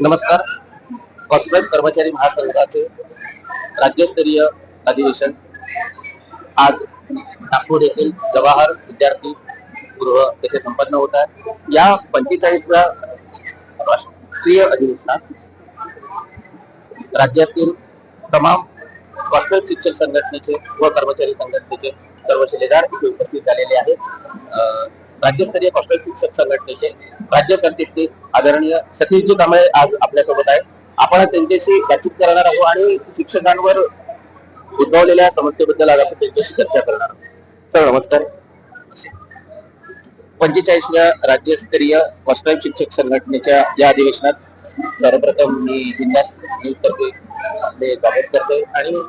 नमस्कार. कॉस्मेट कर्मचारी महासंघाचे राज्यस्तरीय अधिवेशन आज नागपूर येथील जवाहर विद्यार्थी गृह येथे संपन्न होत आहे. या पंचेचाळीसव्या राष्ट्रीय अधिवेशनात राज्यातील तमाम कॉस्मेट शिक्षक संघटनेचे व कर्मचारी संघटनेचे सर्व शिलेदार इथे उपस्थित झालेले आहेत. राज्यस्तरीय कॉस्मेट शिक्षक संघटनेचे राज्य सरचिटणीस आदरणीय सतीशजी कांबळे आज आपल्यासोबत आहेत. आपण त्यांच्याशी बातचीत करणार आहोत आणि शिक्षकांवर उद्भवलेल्या समस्येबद्दल आज आपण त्यांच्याशी चर्चा करणार आहोत. सर नमस्कार. पंचेचाळीसव्या राज्यस्तरीय कॉस्ट्राईब शिक्षक संघटनेच्या या अधिवेशनात सर्वप्रथम मी जिल्हास न्यूज तर्फे स्वागत करतोय आणि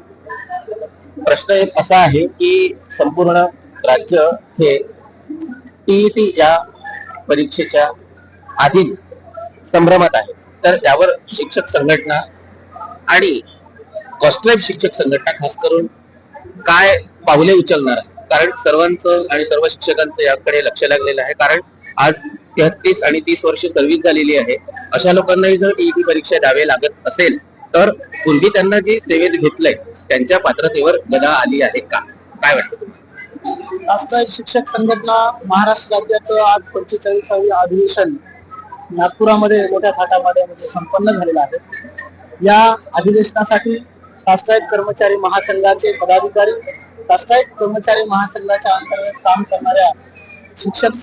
प्रश्न एक असा आहे की संपूर्ण राज्य हे टीईटी या परीक्षेच्या आधी संभ्रमात आहे. तर यावर शिक्षक संघटना आणि कॉस्ट्राईब शिक्षक संघटना खास करून काय पावले उचलणार आहे? कारण सर्वांचं आणि सर्व शिक्षकांचं याकडे लक्ष लागलेलं आहे. कारण आज तेहतीस आणि तीस वर्ष सर्व्हिस झालेली आहे. अशा लोकांनाही जर टीईटी परीक्षा द्यावे लागत असेल तर पूर्वी त्यांना जे सेवेत घेतलंय त्यांच्या पात्रतेवर गदा आली आहे का? काय वाटतं तुम्हाला? राष्ट्रीय शिक्षक संघटना महाराष्ट्र राज्याचं आज पंचेचाळीसावे अधिवेशन नागपुरामध्ये मोठ्या थाटामध्ये म्हणजे संपन्न झालेलं आहे. या अधिवेशनासाठी राष्ट्रायक कर्मचारी महासंघाचे पदाधिकारी राष्ट्रीय कर्मचारी महासंघाच्या अंतर्गत काम करणाऱ्या शिक्षक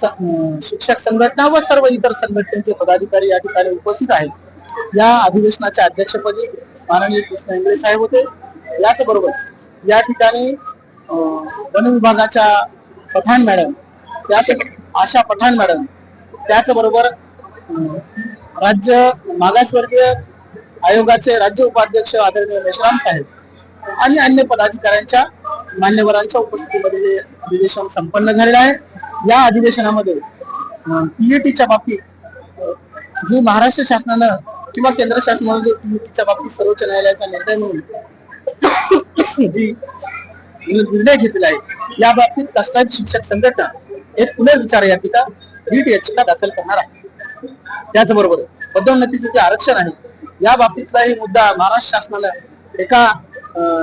शिक्षक संघटना व सर्व इतर संघटनेचे पदाधिकारी या ठिकाणी उपस्थित आहेत. या अधिवेशनाच्या अध्यक्षपदी माननीय कृष्ण इंगळे साहेब होते. याच बरोबर या ठिकाणी वन विभागाच्या पठाण मॅडम त्याच आशा पठाण मॅडम त्याचबरोबर राज्य मागासवर्गीय आयोगाचे राज्य उपाध्यक्ष आदरणीय मेश्राम साहेब आणि अन्य पदाधिकाऱ्यांच्या मान्यवरांच्या उपस्थितीमध्ये हे अधिवेशन संपन्न झालेलं आहे. या अधिवेशनामध्ये टीईटीच्या बाबतीत जी महाराष्ट्र शासनानं किंवा केंद्र शासनानं जो टीईटीच्या बाबतीत सर्वोच्च न्यायालयाचा निर्णय म्हणून जी निर्णय घेतलेला आहे. या बाबतीत कष्टाळी शिक्षक संघटना एक पुनर्विचार याचिका रीट याचिका दाखल करणार आहे. त्याचबरोबर पदोन्नतीचे जे आरक्षण आहे या बाबतीतलाही मुद्दा महाराष्ट्र शासनानं एका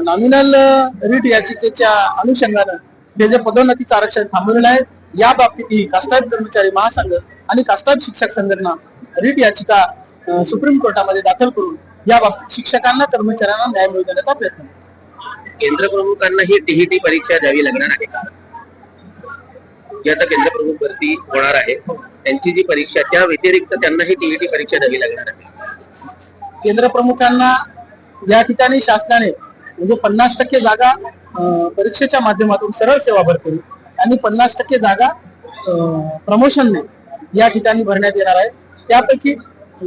नॉमिनल रीट याचिकेच्या अनुषंगानं हे जे पदोन्नतीचं आरक्षण थांबवलेलं आहे या बाबतीतही कास्टाईब कर्मचारी महासंघ आणि कास्टाईब शिक्षक संघटना रीट याचिका सुप्रीम कोर्टामध्ये दाखल करून या बाबतीत शिक्षकांना कर्मचाऱ्यांना न्याय मिळवण्याचा देण्याचा प्रयत्न केंद्र प्रमुखांना ही टीईटी परीक्षा द्यावी लागणार आहे जी आता केंद्र प्रमुख भरती होणार आहे त्यांची जी परीक्षा त्या व्यतिरिक्त त्यांना ही टीईटी परीक्षा द्यावी लागणार आहे. केंद्र प्रमुखांना या ठिकाणी शासनाने म्हणजे पन्नास टक्के जागा परीक्षेच्या माध्यमातून सरळ सेवा भरतील आणि पन्नास टक्के जागा प्रमोशनने या ठिकाणी भरण्यात येणार आहे त्यापैकी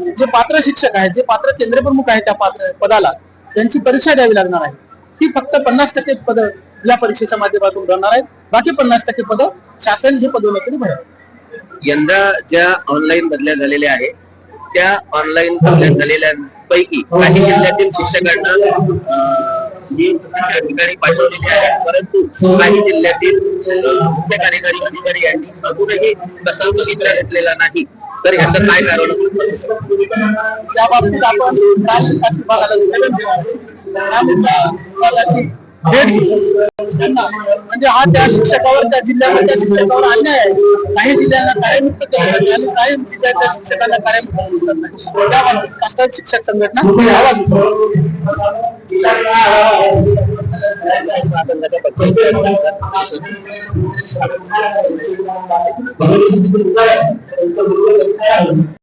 जे पात्र शिक्षक आहेत जे पात्र केंद्र प्रमुख आहेत त्या पात्र पदाला त्यांची परीक्षा द्यावी लागणार आहे. ही फक्त पन्नास टक्के पद या परीक्षेच्या माध्यमातून भरणार आहेत. बाकी पन्नास टक्के पद शासन ही पदोन्नती भरेल यंदा ज्या ऑनलाईन बदल्या झालेल्या आहेत त्या ऑनलाईन बदल्या झालेल्या पैकी काही जिल्ह्यातील शिक्षकांना ही ठिकाणी पाठवलेली आहे. परंतु काही जिल्ह्यातील मुख्य कार्यकारी अधिकारी यांनी अजूनही तसा बघितला घेतलेला नाही. तर ह्याचं काय कारण? त्या बाबतीत आपण ग्राम विकास विभागाला भेट त्यांना. म्हणजे हा त्या शिक्षकावर त्या जिल्ह्यावर त्या शिक्षकावर अन्याय आहे. काही जिल्ह्यांना कार्यमुक्त केलं आणि काही जिल्ह्याच्या शिक्षकांना कार्यमुक्त केलं नाही. त्या बाबतीत कास्टाईब शिक्षक संघटना आवाज उठवते. महासंघाच्या पंचायत